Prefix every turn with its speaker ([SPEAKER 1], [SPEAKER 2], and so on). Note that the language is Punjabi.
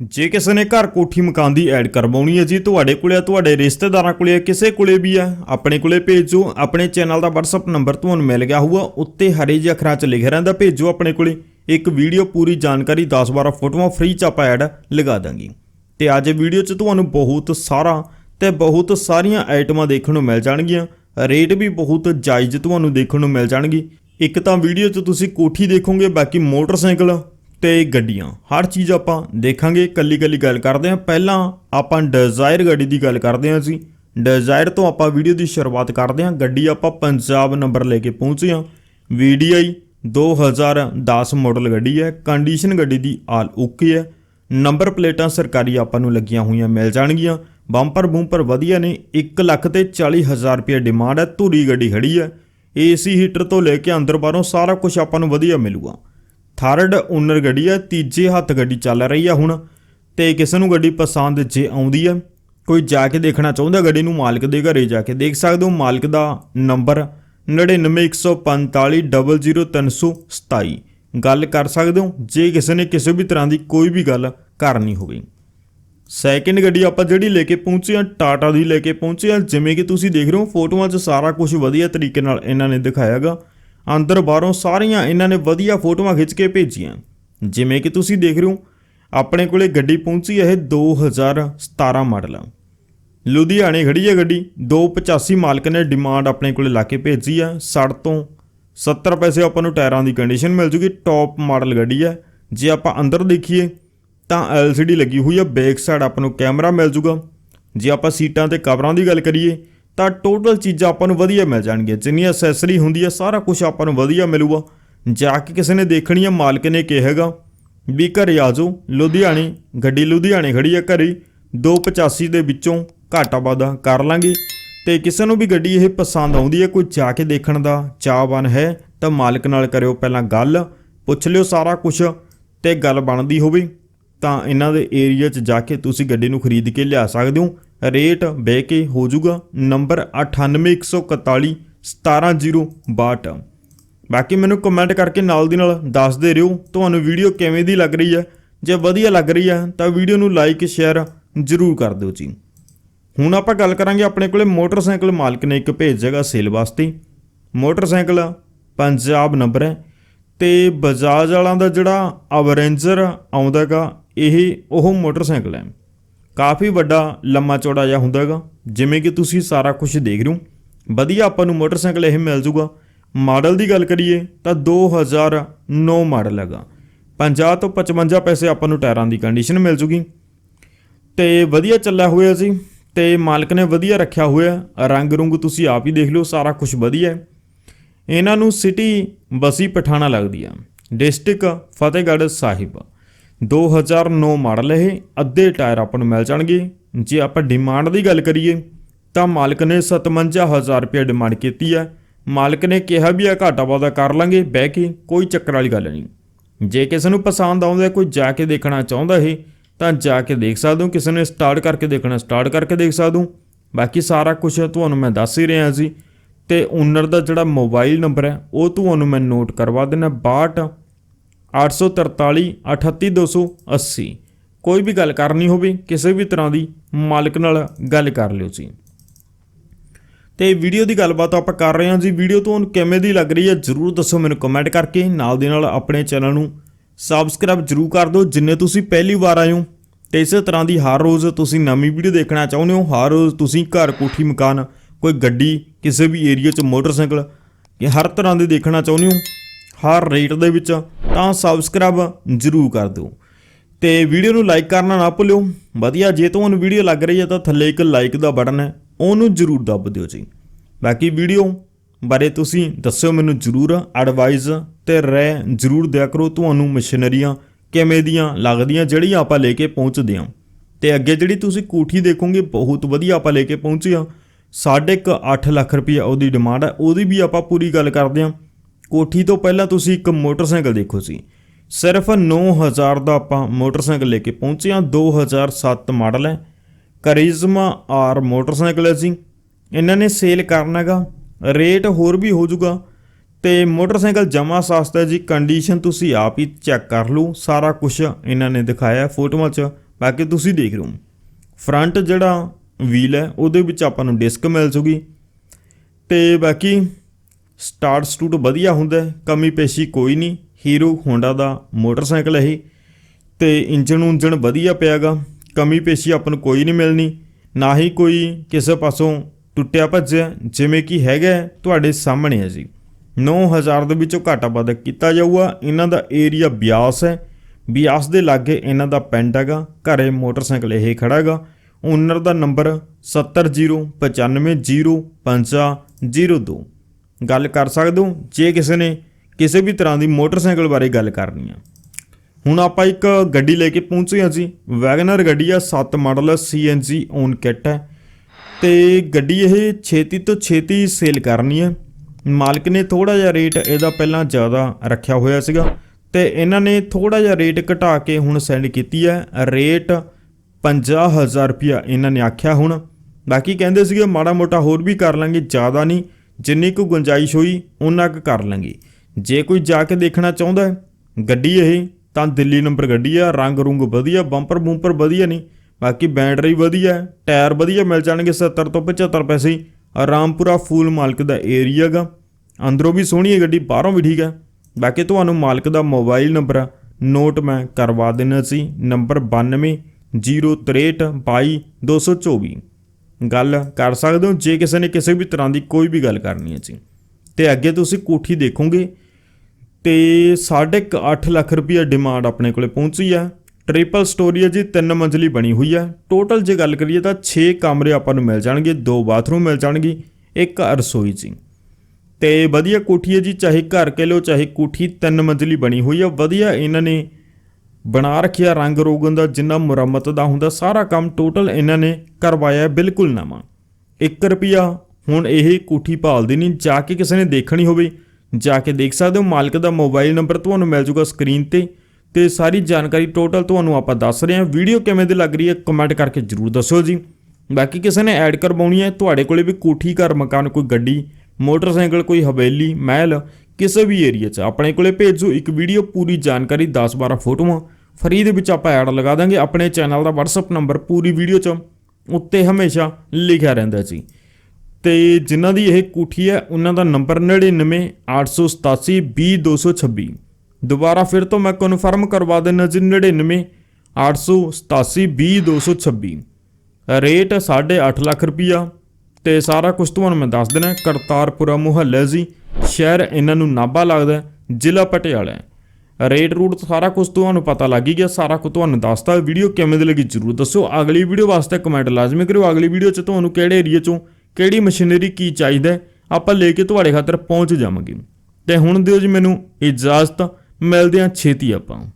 [SPEAKER 1] ਜੇ ਕਿਸੇ ਨੇ ਘਰ ਕੋਠੀ ਮਕਾਨ ਦੀ ਐਡ ਕਰਵਾਉਣੀ ਹੈ ਜੀ, ਤੁਹਾਡੇ ਕੋਲੇ ਆ, ਤੁਹਾਡੇ ਰਿਸ਼ਤੇਦਾਰਾਂ ਕੋਲੇ ਆ, ਕਿਸੇ ਕੋਲੇ ਵੀ ਆ, ਆਪਣੇ ਕੋਲੇ ਭੇਜੋ, ਆਪਣੇ ਚੈਨਲ ਦਾ WhatsApp ਨੰਬਰ ਤੁਹਾਨੂੰ ਮਿਲ ਗਿਆ ਹੋਊਗਾ, ਉੱਤੇ ਹਰੇ ਜਿਹੇ ਅੱਖਰਾਂ 'ਚ ਲਿਖਿਆ ਰਹਿੰਦਾ, ਭੇਜੋ ਆਪਣੇ ਕੋਲੇ। ਇੱਕ ਵੀਡੀਓ ਪੂਰੀ ਜਾਣਕਾਰੀ 10-12 ਫੋਟੋਆਂ ਫ੍ਰੀ 'ਚ ਆਪਾਂ ਐਡ ਲਗਾ ਦਾਂਗੇ। ਤੇ ਅੱਜ ਵੀਡੀਓ 'ਚ ਤੁਹਾਨੂੰ ਬਹੁਤ ਸਾਰਾ ਤੇ ਬਹੁਤ ਸਾਰੀਆਂ ਆਈਟਮਾਂ ਦੇਖਣ ਨੂੰ ਮਿਲ ਜਾਣਗੀਆਂ। ਰੇਟ ਵੀ ਬਹੁਤ ਜਾਇਜ਼ ਤੁਹਾਨੂੰ ਦੇਖਣ ਨੂੰ ਮਿਲ ਜਾਣਗੇ। ਇੱਕ ਤਾਂ ਵੀਡੀਓ 'ਚ ਤੁਸੀਂ ਕੋਠੀ ਦੇਖੋਗੇ, ਬਾਕੀ ਮੋਟਰਸਾਈਕਲ ਤੇ ਗੱਡੀਆਂ। ਹਰ ਚੀਜ਼ ਆਪਾਂ ਦੇਖਾਂਗੇ ਕੱਲੀ ਕੱਲੀ ਗੱਲ ਕਰਦੇ ਹਾਂ। ਪਹਿਲਾਂ ਆਪਾਂ ਡਿਜ਼ਾਇਰ ਗੱਡੀ ਦੀ ਗੱਲ ਕਰਦੇ ਹਾਂ ਜੀ। ਡਿਜ਼ਾਇਰ ਤੋਂ ਆਪਾਂ ਵੀਡੀਓ ਦੀ ਸ਼ੁਰੂਆਤ ਕਰਦੇ ਹਾਂ। ਗੱਡੀ ਆਪਾਂ ਪੰਜਾਬ ਨੰਬਰ ਲੈ ਕੇ ਪਹੁੰਚੇ ਹਾਂ। VDI 2010 ਮਾਡਲ ਗੱਡੀ ਹੈ। ਕੰਡੀਸ਼ਨ ਗੱਡੀ ਦੀ ਆਲ ਓਕੇ ਹੈ। ਨੰਬਰ ਪਲੇਟਾਂ ਸਰਕਾਰੀ ਆਪਾਂ ਨੂੰ ਲੱਗੀਆਂ ਹੋਈਆਂ, ਮਿਲ ਜਾਣਗੀਆਂ। ਬੰਪਰ ਬੂੰਪਰ ਵਧੀਆ ਨੇ। 1 ਲੱਖ ਤੇ 40 ਹਜ਼ਾਰ ਰੁਪਏ ਡਿਮਾਂਡ ਹੈ। ਧੂਰੀ ਗੱਡੀ ਖੜੀ ਹੈ। ਏਸੀ ਹੀਟਰ ਤੋਂ ਲੈ ਕੇ ਅੰਦਰ ਬਾਹਰੋਂ ਸਾਰਾ ਕੁਝ ਆਪਾਂ ਨੂੰ ਵਧੀਆ ਮਿਲੂਗਾ। ਥਰਡ ਓਨਰ ਗੱਡੀ ਆ, ਤੀਜੇ ਹੱਥ ਗੱਡੀ ਚੱਲ ਰਹੀ ਆ ਹੁਣ ਤੇ ਕਿਸੇ ਨੂੰ ਗੱਡੀ ਪਸੰਦ ਜੇ ਆਉਂਦੀ ਆ, ਕੋਈ ਜਾ ਕੇ ਦੇਖਣਾ ਚਾਹੁੰਦਾ ਗੱਡੀ ਨੂੰ, ਮਾਲਕ ਦੇ ਘਰੇ ਜਾ ਕੇ ਦੇਖ ਸਕਦੇ ਹੋ, ਮਾਲਕ ਦਾ ਨੰਬਰ 9914500327 ਗੱਲ ਕਰ ਸਕਦੇ ਹੋ, ਜੇ ਕਿਸੇ ਨੇ ਕਿਸੇ ਵੀ ਤਰ੍ਹਾਂ ਦੀ ਕੋਈ ਵੀ ਗੱਲ ਕਰਨੀ ਹੋਵੇ। ਸੈਕਿੰਡ ਗੱਡੀ ਆਪਾਂ ਜਿਹੜੀ ਲੈ ਕੇ ਪਹੁੰਚੇ ਆ, ਟਾਟਾ ਦੀ ਲੈ ਕੇ ਪਹੁੰਚੇ ਆ, ਜਿਵੇਂ ਕਿ ਤੁਸੀਂ ਦੇਖ ਰਹੇ ਹੋ, ਫੋਟੋਆਂ 'ਚ ਸਾਰਾ ਕੁਝ ਵਧੀਆ ਤਰੀਕੇ ਨਾਲ ਇਹਨਾਂ ਨੇ ਦਿਖਾਇਆਗਾ। ਅੰਦਰ ਬਾਹਰੋਂ ਸਾਰੀਆਂ ਇਹਨਾਂ ਨੇ ਵਧੀਆ ਫੋਟੋਆਂ ਖਿੱਚ ਕੇ ਭੇਜੀਆਂ। ਜਿਵੇਂ ਕਿ ਤੁਸੀਂ ਦੇਖ ਰਹੇ ਹੋ, ਆਪਣੇ ਕੋਲੇ ਗੱਡੀ ਪਹੁੰਚੀ ਇਹ 2017 ਮਾਡਲ। ਲੁਧਿਆਣੇ ਖੜੀ ਹੈ ਗੱਡੀ 285 ਮਾਲਕ ਨੇ ਡਿਮਾਂਡ ਆਪਣੇ ਕੋਲੇ ਲਾ ਕੇ ਭੇਜੀ ਆ 60 ਤੋਂ 70 ਪੈਸੇ ਆਪਾਂ ਨੂੰ ਟਾਇਰਾਂ ਦੀ ਕੰਡੀਸ਼ਨ ਮਿਲ ਜੂਗੀ ਟੌਪ ਮਾਡਲ ਗੱਡੀ ਹੈ। ਜੇ ਆਪਾਂ ਅੰਦਰ ਦੇਖੀਏ, ਤਾਂ LCD ਲੱਗੀ ਹੋਈ ਆ ਬੈਕ ਸਾਈਡ ਆਪਾਂ ਨੂੰ ਕੈਮਰਾ ਮਿਲ ਜੂਗਾ। ਜੇ ਆਪਾਂ ਸੀਟਾਂ ਤੇ ਕਵਰਾਂ ਦੀ ਗੱਲ ਕਰੀਏ ਤਾਂ ਟੋਟਲ ਚੀਜ਼ਾਂ ਆਪਾਂ ਨੂੰ ਵਧੀਆ ਮਿਲ ਜਾਣਗੀਆਂ। ਜਿੰਨੀ ਅਸੈਸਰੀ ਹੁੰਦੀ ਹੈ ਸਾਰਾ ਕੁਝ ਆਪਾਂ ਨੂੰ ਵਧੀਆ ਮਿਲੂਗਾ। ਜਾ ਕੇ ਕਿਸੇ ਨੇ ਦੇਖਣੀ ਹੈ ਮਾਲਕ ਨੇ ਕਿਹਾਗਾ, ਵੀ ਘਰੇ ਆ ਜਾਓ। ਲੁਧਿਆਣੇ, ਗੱਡੀ ਲੁਧਿਆਣੇ ਖੜੀ ਹੈ ਘਰੇ। 285 ਦੇ ਵਿੱਚੋਂ ਘਾਟਾ ਵਾਧਾ ਕਰ ਲਾਂਗੇ। ਤੇ ਕਿਸੇ ਨੂੰ ਵੀ ਗੱਡੀ ਇਹ ਪਸੰਦ ਆਉਂਦੀ ਹੈ, ਕੋਈ ਜਾ ਕੇ ਦੇਖਣ ਦਾ ਚਾਹਵਾਨ ਹੈ, ਤਾਂ ਮਾਲਕ ਨਾਲ ਕਰਿਓ ਪਹਿਲਾਂ ਗੱਲ। ਪੁੱਛ ਲਿਓ ਸਾਰਾ ਕੁਝ ਤੇ ਗੱਲ ਬਣਦੀ ਹੋਵੇ, ਤਾਂ ਇਹਨਾਂ ਦੇ ਏਰੀਆ 'ਚ ਜਾ ਕੇ ਤੁਸੀਂ ਗੱਡੀ ਨੂੰ ਖਰੀਦ ਕੇ ਲਿਆ ਸਕਦੇ ਹੋ। ਰੇਟ ਬਹਿ ਕੇ ਹੋ ਜਾਊਗਾ ਨੰਬਰ 98141 17062 ਬਾਕੀ ਮੈਨੂੰ ਕਮੈਂਟ ਕਰਕੇ ਨਾਲ ਦੀ ਨਾਲ ਦੱਸਦੇ ਰਹੋ, ਤੁਹਾਨੂੰ ਵੀਡੀਓ ਕਿਵੇਂ ਦੀ ਲੱਗ ਰਹੀ ਹੈ। ਜੇ ਵਧੀਆ ਲੱਗ ਰਹੀ ਹੈ, ਤਾਂ ਵੀਡੀਓ ਨੂੰ ਲਾਈਕ ਸ਼ੇਅਰ ਜ਼ਰੂਰ ਕਰ ਦਿਓ ਜੀ। ਹੁਣ ਆਪਾਂ ਗੱਲ ਕਰਾਂਗੇ ਆਪਣੇ ਕੋਲੇ ਮੋਟਰਸਾਈਕਲ ਮਾਲਕ ਨੇ ਇੱਕ ਭੇਜੇਗਾ ਸੇਲ ਵਾਸਤੇ। ਮੋਟਰਸਾਈਕਲ ਪੰਜਾਬ ਨੰਬਰ ਹੈ ਤੇ ਬਜਾਜ ਵਾਲਾਂ ਦਾ ਜਿਹੜਾ ਅਵਰੇਂਜਰ ਆਉਂਦਾਗਾ ਇਹ ਉਹ ਮੋਟਰਸਾਈਕਲ ਹੈ। ਕਾਫੀ ਵੱਡਾ, ਲੰਮਾ ਚੌੜਾ ਜਿਹਾ ਹੁੰਦਾ ਹੁੰਦਾਗਾ ਜਿਵੇਂ ਕਿ ਤੁਸੀਂ ਸਾਰਾ ਕੁਝ ਦੇਖ ਰਹੇ ਹੋ। ਵਧੀਆ ਆਪਾਂ ਨੂੰ ਮੋਟਰਸਾਈਕਲ ਇਹ ਮਿਲ ਜੂਗਾ। ਮਾਡਲ ਦੀ ਗੱਲ ਕਰੀਏ ਤਾਂ 2009 ਮਾਡਲ ਹੈਗਾ। 50 ਤੋਂ 55 ਪੈਸੇ ਆਪਾਂ ਨੂੰ ਟਾਇਰਾਂ ਦੀ ਕੰਡੀਸ਼ਨ ਮਿਲ ਜੂਗੀ। ਤੇ ਵਧੀਆ ਚੱਲਿਆ ਹੋਇਆ ਸੀ ਤੇ ਮਾਲਕ ਨੇ ਵਧੀਆ ਰੱਖਿਆ ਹੋਇਆ। ਰੰਗ ਰੁੰਗ ਤੁਸੀਂ ਆਪ ਹੀ ਦੇਖ ਲਓ, ਸਾਰਾ ਕੁਝ ਵਧੀਆ ਹੈ। ਇਹਨਾਂ ਨੂੰ ਸਿਟੀ ਬਸੀ ਪਠਾਣਾ ਲੱਗਦੀ ਆ। ਡਿਸਟ੍ਰਿਕਟ ਫਤਿਹਗੜ੍ਹ ਸਾਹਿਬ। 2009 ਮਾਡਲ ਇਹ ਅੱਧੇ ਟਾਇਰ ਆਪਾਂ ਨੂੰ ਮਿਲ ਜਾਣਗੇ। ਜੇ ਆਪਾਂ ਡਿਮਾਂਡ ਦੀ ਗੱਲ ਕਰੀਏ, ਤਾਂ ਮਾਲਕ ਨੇ 57000 ਰੁਪਏ ਡਿਮਾਂਡ ਕੀਤੀ ਹੈ। ਮਾਲਕ ਨੇ ਕਿਹਾ ਵੀ ਆ ਘਾਟਾ ਵਾਦਾ ਕਰ ਲਾਂਗੇ, ਬਹਿ ਕੇ ਕੋਈ ਚੱਕਰ ਵਾਲੀ ਗੱਲ ਨਹੀਂ। ਜੇ ਕਿਸੇ ਨੂੰ ਪਸੰਦ ਆਉਂਦਾ, ਕੋਈ ਜਾ ਕੇ ਦੇਖਣਾ ਚਾਹੁੰਦਾ ਹੈ ਤਾਂ ਜਾ ਕੇ ਦੇਖ ਸਕਦੇ ਹੋ। ਕਿਸੇ ਨੇ ਸਟਾਰਟ ਕਰਕੇ ਦੇਖਣਾ ਸਟਾਰਟ ਕਰਕੇ ਦੇਖ ਸਕਦੇ ਹੋ। ਬਾਕੀ ਸਾਰਾ ਕੁਝ ਤੁਹਾਨੂੰ ਮੈਂ ਦੱਸ ਹੀ ਰਿਹਾ ਜੀ ਤੇ ਓਨਰ ਦਾ ਜਿਹੜਾ ਮੋਬਾਈਲ ਨੰਬਰ ਹੈ, ਉਹ ਤੁਹਾਨੂੰ ਮੈਂ ਨੋਟ ਕਰਵਾ ਦੇਣਾ 62 843 38280 ਕੋਈ ਵੀ ਗੱਲ ਕਰਨੀ ਹੋਵੇ, ਕਿਸੇ ਵੀ ਤਰ੍ਹਾਂ ਦੀ ਮਾਲਕ ਨਾਲ ਗੱਲ ਕਰ ਲਿਓ ਜੀ। ਤੇ ਵੀਡੀਓ ਦੀ ਗੱਲਬਾਤ ਆਪਾਂ ਕਰ ਰਹੇ ਹਾਂ ਜੀ। ਵੀਡੀਓ ਤੁਹਾਨੂੰ ਕਿਵੇਂ ਦੀ ਲੱਗ ਰਹੀ ਹੈ, ਜਰੂਰ ਦੱਸੋ ਮੈਨੂੰ ਕਮੈਂਟ ਕਰਕੇ। ਨਾਲ ਦੇ ਨਾਲ ਆਪਣੇ ਚੈਨਲ ਨੂੰ ਸਬਸਕ੍ਰਾਈਬ ਜਰੂਰ ਕਰ ਦਿਓ। ਜਿੰਨੇ ਤੁਸੀਂ ਪਹਿਲੀ ਵਾਰ ਆਏ ਹੋ, ਤੇ ਇਸੇ ਤਰ੍ਹਾਂ ਦੀ ਹਰ ਰੋਜ਼ ਤੁਸੀਂ ਨਵੀਂ ਵੀਡੀਓ ਦੇਖਣਾ ਚਾਹੁੰਦੇ ਹੋ, ਹਰ ਰੋਜ਼ ਤੁਸੀਂ ਘਰ, ਕੋਠੀ, ਮਕਾਨ, ਕੋਈ ਗੱਡੀ, ਕਿਸੇ ਵੀ ਏਰੀਆ 'ਚ ਮੋਟਰਸਾਈਕਲ ਇਹ ਹਰ ਤਰ੍ਹਾਂ ਦੇ ਦੇਖਣਾ ਚਾਹੁੰਦੇ ਹੋ ਹਰ ਰੇਟ ਦੇ ਵਿੱਚ, ਤਾਂ ਸਬਸਕ੍ਰਾਈਬ ਜਰੂਰ ਕਰ ਦਿਓ। ਤੇ ਵੀਡੀਓ ਨੂੰ ਲਾਈਕ ਕਰਨਾ ਨਾ ਭੁੱਲਿਓ। ਵਧੀਆ, ਜੇ ਤੁਹਾਨੂੰ ਵੀਡੀਓ ਲੱਗ ਰਹੀ ਹੈ ਤਾਂ ਥੱਲੇ ਇੱਕ ਲਾਈਕ ਦਾ ਬਟਨ ਹੈ, ਉਹਨੂੰ ਜਰੂਰ ਦੱਬ ਦਿਓ ਜੀ। ਬਾਕੀ ਵੀਡੀਓ ਬਾਰੇ ਤੁਸੀਂ ਦੱਸਿਓ ਮੈਨੂੰ ਜਰੂਰ ਐਡਵਾਈਸ ਤੇ ਰਹਿ ਜਰੂਰ ਦਿਆ ਕਰੋ। ਤੁਹਾਨੂੰ ਮਸ਼ੀਨਰੀਆਂ ਕਿਵੇਂ ਦੀਆਂ ਲੱਗਦੀਆਂ, ਜਿਹੜੀਆਂ ਆਪਾਂ ਲੈ ਕੇ ਪਹੁੰਚਦੇ ਹਾਂ। ਤੇ ਅੱਗੇ ਜਿਹੜੀ ਤੁਸੀਂ ਕੋਠੀ ਦੇਖੋਗੇ, ਬਹੁਤ ਵਧੀਆ ਆਪਾਂ ਲੈ ਕੇ ਪਹੁੰਚੇ ਹਾਂ। ਸਾਢੇ ਕੁ 8 ਲੱਖ ਰੁਪਏ ਉਹਦੀ ਡਿਮਾਂਡ ਹੈ, ਉਹਦੀ ਵੀ ਆਪਾਂ ਪੂਰੀ ਗੱਲ ਕਰਦੇ ਹਾਂ। ਕੋਠੀ ਤੋਂ ਪਹਿਲਾਂ ਤੁਸੀਂ ਇੱਕ ਮੋਟਰਸਾਈਕਲ ਦੇਖੋ ਸੀ। ਸਿਰਫ 9000 ਦਾ ਆਪਾਂ ਮੋਟਰਸਾਈਕਲ ਲੈ ਕੇ ਪਹੁੰਚੇ ਹਾਂ। 2007 ਮਾਡਲ ਹੈ। ਕਰਿਜ਼ਮਾ ਆਰ ਮੋਟਰਸਾਈਕਲ ਹੈ ਜੀ। ਇਹਨਾਂ ਨੇ ਸੇਲ ਕਰਨਾ ਹੈਗਾ। ਰੇਟ ਹੋਰ ਵੀ ਹੋ ਜਾਊਗਾ। ਤੇ ਮੋਟਰਸਾਈਕਲ ਜਮਾ ਸਸਤਾ ਜੀ। ਕੰਡੀਸ਼ਨ ਤੁਸੀਂ ਆਪ ਹੀ ਚੈੱਕ ਕਰ ਲਓ। ਸਾਰਾ ਕੁਝ ਇਹਨਾਂ ਨੇ ਦਿਖਾਇਆ ਫੋਟੋਆਂ 'ਚ। ਬਾਕੀ ਤੁਸੀਂ ਦੇਖ ਲਓ। ਫਰੰਟ ਜਿਹੜਾ ਵੀਲ ਹੈ, ਉਹਦੇ ਵਿੱਚ ਆਪਾਂ ਨੂੰ ਡਿਸਕ ਮਿਲ ਜੂਗੀ। ਤੇ ਬਾਕੀ ਸਟਾਰਟ ਸਟੂਟ ਵਧੀਆ ਹੁੰਦਾ ਕਮੀ ਪੇਸ਼ੀ ਕੋਈ ਨਹੀਂ। ਹੀਰੋ ਹੋਂਡਾ ਦਾ ਮੋਟਰਸਾਈਕਲ ਇਹ। ਤੇ ਇੰਜਨ ਉਂਜਨ ਵਧੀਆ ਪਿਆਗਾ, ਕਮੀ ਪੇਸ਼ੀ ਆਪਾਂ ਨੂੰ ਕੋਈ ਨਹੀਂ ਮਿਲਣੀ। ਨਾ ਹੀ ਕੋਈ ਕਿਸੇ ਪਾਸੋਂ ਟੁੱਟਿਆ ਭੱਜਿਆ, ਜਿਵੇਂ ਕਿ ਹੈਗਾ ਤੁਹਾਡੇ ਸਾਹਮਣੇ ਹੈ ਜੀ। 9000 ਦੇ ਵਿੱਚੋਂ ਘਾਟਾ ਵਾਧਾ ਕੀਤਾ ਜਾਊਗਾ। ਇਹਨਾਂ ਦਾ ਏਰੀਆ ਬਿਆਸ ਹੈ। ਬਿਆਸ ਦੇ ਲਾਗੇ ਇਹਨਾਂ ਦਾ ਪਿੰਡ ਹੈਗਾ। ਘਰੇ ਮੋਟਰਸਾਈਕਲ ਇਹ ਖੜਾ ਹੈਗਾ ਓਨਰ ਦਾ ਨੰਬਰ 7095055002 ਗੱਲ ਕਰ ਸਕਦੇ ਹੋ, ਜੇ ਕਿਸੇ ਨੇ ਕਿਸੇ ਵੀ ਤਰ੍ਹਾਂ ਦੀ ਮੋਟਰਸਾਈਕਲ ਬਾਰੇ ਗੱਲ ਕਰਨੀ ਆ। ਹੁਣ ਆਪਾਂ ਇੱਕ ਗੱਡੀ ਲੈ ਕੇ ਪਹੁੰਚੇ ਹਾਂ ਜੀ। ਵੈਗਨਰ ਗੱਡੀ ਆ 7 ਮਾਡਲ CNG ਓਨ ਕਿੱਟ ਹੈ। ਤੇ ਗੱਡੀ ਇਹ ਛੇਤੀ ਤੋਂ ਛੇਤੀ ਸੇਲ ਕਰਨੀ ਹੈ। ਮਾਲਕ ਨੇ ਥੋੜਾ ਜਿਹਾ ਰੇਟ ਇਹਦਾ ਪਹਿਲਾਂ ਜ਼ਿਆਦਾ ਰੱਖਿਆ ਹੋਇਆ ਸੀਗਾ। ਤੇ ਇਹਨਾਂ ਨੇ ਥੋੜਾ ਜਿਹਾ ਰੇਟ ਘਟਾ ਕੇ ਹੁਣ ਸੈਂਡ ਕੀਤੀ ਹੈ। ਰੇਟ 50000 ਰੁਪਇਆ ਇਹਨਾਂ ਨੇ ਆਖਿਆ ਹੁਣ। ਬਾਕੀ ਕਹਿੰਦੇ ਸੀਗੇ ਮਾੜਾ ਮੋਟਾ ਹੋਰ ਵੀ ਕਰ ਲਾਂਗੇ, ਜ਼ਿਆਦਾ ਨਹੀਂ। ਜਿੰਨੀ ਕੁ ਗੁੰਜਾਇਸ਼ ਹੋਈ ਉਹਨਾਂ ਕੁ ਕਰ ਲਾਂਗੇ। ਜੇ ਕੋਈ ਜਾ ਕੇ ਦੇਖਣਾ ਚਾਹੁੰਦਾ ਗੱਡੀ ਇਹ, ਤਾਂ ਦਿੱਲੀ ਨੰਬਰ ਗੱਡੀ ਆ, ਰੰਗ ਰੁੰਗ ਵਧੀਆ, ਬੰਪਰ ਬੂੰਪਰ ਵਧੀਆ ਨਹੀਂ। ਬਾਕੀ ਬੈਟਰੀ ਵਧੀਆ, ਟਾਇਰ ਵਧੀਆ ਮਿਲ ਜਾਣਗੇ 70 ਤੋਂ 75 ਪੈਸੇ। ਆਰਾਮਪੁਰਾ ਫੂਲ ਮਾਲਕ ਦਾ ਏਰੀਆ ਗਾ ਅੰਦਰੋਂ ਵੀ ਸੋਹਣੀ ਹੈ ਗੱਡੀ, ਬਾਹਰੋਂ ਵੀ ਠੀਕ ਹੈ। ਬਾਕੀ ਤੁਹਾਨੂੰ ਮਾਲਕ ਦਾ ਮੋਬਾਈਲ ਨੰਬਰ ਨੋਟ ਮੈਂ ਕਰਵਾ ਦੇਣਾ ਸੀ, ਨੰਬਰ 9203322224 ਗੱਲ ਕਰ ਸਕਦੇ ਹੋ, ਜੇ ਕਿਸੇ ਨੇ ਕਿਸੇ ਵੀ ਤਰ੍ਹਾਂ ਦੀ ਕੋਈ ਵੀ ਗੱਲ ਕਰਨੀ ਹੈ ਜੀ। ਤੇ ਅੱਗੇ ਤੁਸੀਂ ਕੋਠੀ ਦੇਖੋਗੇ, ਤੇ 8.5 ਲੱਖ ਰੁਪਈਆ ਡਿਮਾਂਡ ਆਪਣੇ ਕੋਲੇ ਪਹੁੰਚੀ ਆ। ਟ੍ਰਿਪਲ ਸਟੋਰੀ ਹੈ ਜੀ, ਤਿੰਨ ਮੰਜ਼ਲੀ ਬਣੀ ਹੋਈ ਆ। ਟੋਟਲ ਜੇ ਗੱਲ ਕਰੀਏ ਤਾਂ 6 ਕਮਰੇ ਆਪਾਂ ਨੂੰ ਮਿਲ ਜਾਣਗੇ, ਦੋ ਬਾਥਰੂਮ ਮਿਲ ਜਾਣਗੇ, ਇੱਕ ਰਸੋਈ ਜੀ। ਤੇ ਵਧੀਆ ਕੋਠੀ ਹੈ ਜੀ, ਚਾਹੇ ਘਰ ਕਹਿ ਲਓ, ਚਾਹੇ ਕੋਠੀ ਤਿੰਨ ਮੰਜ਼ਲੀ ਬਣੀ ਹੋਈ ਆ, ਵਧੀਆ ਇਹਨਾਂ ਨੇ ਬਣਾ ਰੱਖਿਆ ਰੰਗ ਰੋਗਨ ਦਾ ਜਿੰਨਾ ਮੁਰੰਮਤ ਦਾ ਹੁੰਦਾ, ਸਾਰਾ ਕੰਮ ਟੋਟਲ ਇਹਨਾਂ ਨੇ ਕਰਵਾਇਆ ਬਿਲਕੁਲ ਨਵਾਂ। 1 ਰੁਪਿਆ ਹੁਣ ਇਹ ਕੋਠੀ ਭਾਲਦੀ ਨਹੀਂ, ਜਾ ਕੇ ਕਿਸੇ ਨੇ ਦੇਖਣੀ ਹੋਵੇ। ਜਾ ਕੇ ਦੇਖ ਸਕਦੇ ਹੋ, ਮਾਲਕ ਦਾ ਮੋਬਾਈਲ ਨੰਬਰ ਤੁਹਾਨੂੰ ਮਿਲ ਜੂਗਾ ਸਕਰੀਨ ਤੇ। ਤੇ ਸਾਰੀ ਜਾਣਕਾਰੀ ਟੋਟਲ ਤੁਹਾਨੂੰ ਆਪਾਂ ਦੱਸ ਰਹੇ ਹਾਂ। ਵੀਡੀਓ ਕਿਵੇਂ ਦੀ ਲੱਗ ਰਹੀ ਹੈ ਕਮੈਂਟ ਕਰਕੇ ਜਰੂਰ ਦੱਸਿਓ ਜੀ। ਬਾਕੀ ਕਿਸੇ ਨੇ ਐਡ ਕਰਵਾਉਣੀ ਹੈ, ਤੁਹਾਡੇ ਕੋਲੇ ਵੀ ਕੋਠੀ, ਘਰ, ਮਕਾਨ, ਕੋਈ ਗੱਡੀ, ਮੋਟਰਸਾਈਕਲ, ਕੋਈ ਹਵੇਲੀ, ਮਹਿਲ ਕਿਸੇ ਵੀ ਏਰੀਆ 'ਚ। ਆਪਣੇ ਕੋਲੇ ਭੇਜੋ ਇੱਕ ਵੀਡੀਓ ਪੂਰੀ ਜਾਣਕਾਰੀ 10-12 ਫੋਟੋਆਂ। ਫਰੀ ਦੇ ਵਿੱਚ ਆਪਾਂ ਐਡ ਲਗਾ ਦਾਂਗੇ। ਆਪਣੇ ਚੈਨਲ ਦਾ WhatsApp ਨੰਬਰ ਪੂਰੀ ਵੀਡੀਓ 'ਚ ਉੱਤੇ ਹਮੇਸ਼ਾ ਲਿਖਿਆ ਰਹਿੰਦਾ ਜੀ। ਤੇ ਜਿਨ੍ਹਾਂ ਦੀ ਇਹ ਕੋਠੀ ਹੈ, ਉਹਨਾਂ ਦਾ ਨੰਬਰ 9988820226 ਦੁਬਾਰਾ ਫਿਰ ਤੋਂ ਮੈਂ ਕਨਫਰਮ ਕਰਵਾ ਦਿੰਦਾ ਜੀ 9988820226 ਰੇਟ 8.5 ਲੱਖ ਰੁਪਈਆ। ਤੇ ਸਾਰਾ ਕੁਝ ਤੁਹਾਨੂੰ ਮੈਂ ਦੱਸ ਦੇਣਾ ਹੈ। ਕਰਤਾਰਪੁਰਾ ਮੁਹੱਲਾ ਜੀ। ਸ਼ਹਿਰ ਇਹਨਾਂ ਨੂੰ ਨਾਭਾ ਲੱਗਦਾ ਜ਼ਿਲ੍ਹਾ ਪਟਿਆਲਾ ਹੈ। ਰੇਟ ਰੂਟ ਸਾਰਾ ਕੁਝ ਤੁਹਾਨੂੰ ਪਤਾ ਲੱਗ ਹੀ ਗਿਆ, ਸਾਰਾ ਕੁਝ ਤੁਹਾਨੂੰ ਦੱਸਤਾ। ਵੀਡੀਓ ਕਿਵੇਂ ਦੀ ਲੱਗੀ ਜਰੂਰ ਦੱਸੋ। ਅਗਲੀ ਵੀਡੀਓ ਵਾਸਤੇ ਕਮੈਂਟ ਲਾਜ਼ਮੀ ਕਰਿਓ। ਅਗਲੀ ਵੀਡੀਓ 'ਚ ਤੁਹਾਨੂੰ ਕਿਹੜੇ ਏਰੀਆ 'ਚੋਂ ਕਿਹੜੀ ਮਸ਼ੀਨਰੀ ਕੀ ਚਾਹੀਦਾ ਆਪਾਂ ਲੈ ਕੇ ਤੁਹਾਡੇ ਖਾਤਰ ਪਹੁੰਚ ਜਾਵਾਂਗੇ। ਤੇ ਹੁਣ ਦਿਓ ਜੀ ਮੈਨੂੰ ਇਜਾਜ਼ਤ। ਮਿਲਦੇ ਹਾਂ ਛੇਤੀ ਆਪਾਂ।